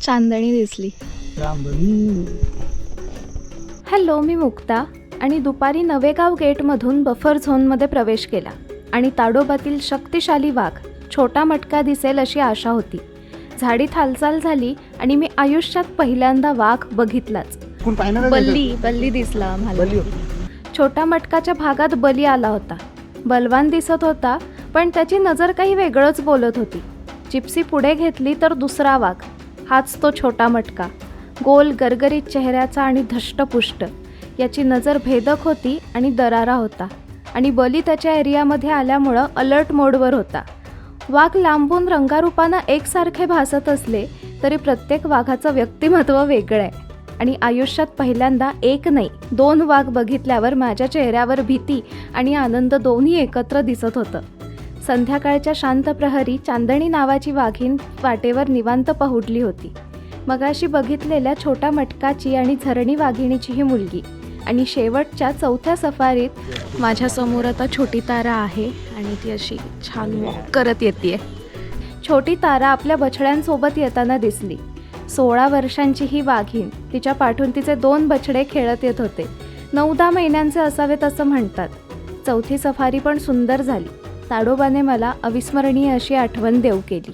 चांदणी दिसली. हॅलो मी मुक्ता आणि दुपारी नवेगाव गेटमधून बफर झोनमध्ये प्रवेश केला आणि ताडोबातील शक्तिशाली वाघ छोटा मटका दिसेल अशी आशा होती. झाडीत हालचाल झाली आणि मी आयुष्यात पहिल्यांदा वाघ बघितलाच. बल्ली बल्ली दिसला? आम्हाला. छोटा मटकाच्या भागात बली आला होता. बलवान दिसत होता पण त्याची नजर काही वेगळंच बोलत होती. चिप्सी पुढे घेतली तर दुसरा वाघ. हाच तो छोटा मटका. गोल गरगरीत चेहऱ्याचा आणि धष्टपुष्ट. याची नजर भेदक होती आणि दरारा होता. आणि बली त्याच्या एरियामध्ये आल्यामुळं अलर्ट मोडवर होता. वाघ लांबून रंगारूपानं एकसारखे भासत असले तरी प्रत्येक वाघाचं व्यक्तिमत्व वेगळं आहे. आणि आयुष्यात पहिल्यांदा एक नाही दोन वाघ बघितल्यावर माझ्या चेहऱ्यावर भीती आणि आनंद दोन्ही एकत्र दिसत होतं. संध्याकाळच्या शांत प्रहरी चांदणी नावाची वाघीण वाटेवर निवांत पहुडली होती. मगाशी बघितलेल्या छोट्या मटकाची आणि झरणी वाघिणीची ही मुलगी आणि शेवटच्या चौथ्या सफारीत माझ्यासमोर आता छोटी तारा आहे आणि ती अशी छान वॉक करत येते छोटी तारा आपल्या बछड्यांसोबत येताना दिसली. सोळा वर्षांची ही वाघीण तिच्या पाठून तिचे दोन बछडे खेळत येत होते. नऊ दहा महिन्यांचे असावेत असं म्हणतात. चौथी सफारी पण सुंदर झाली. ताडोबाने मला अविस्मरणीय अशी आठवण देऊ केली.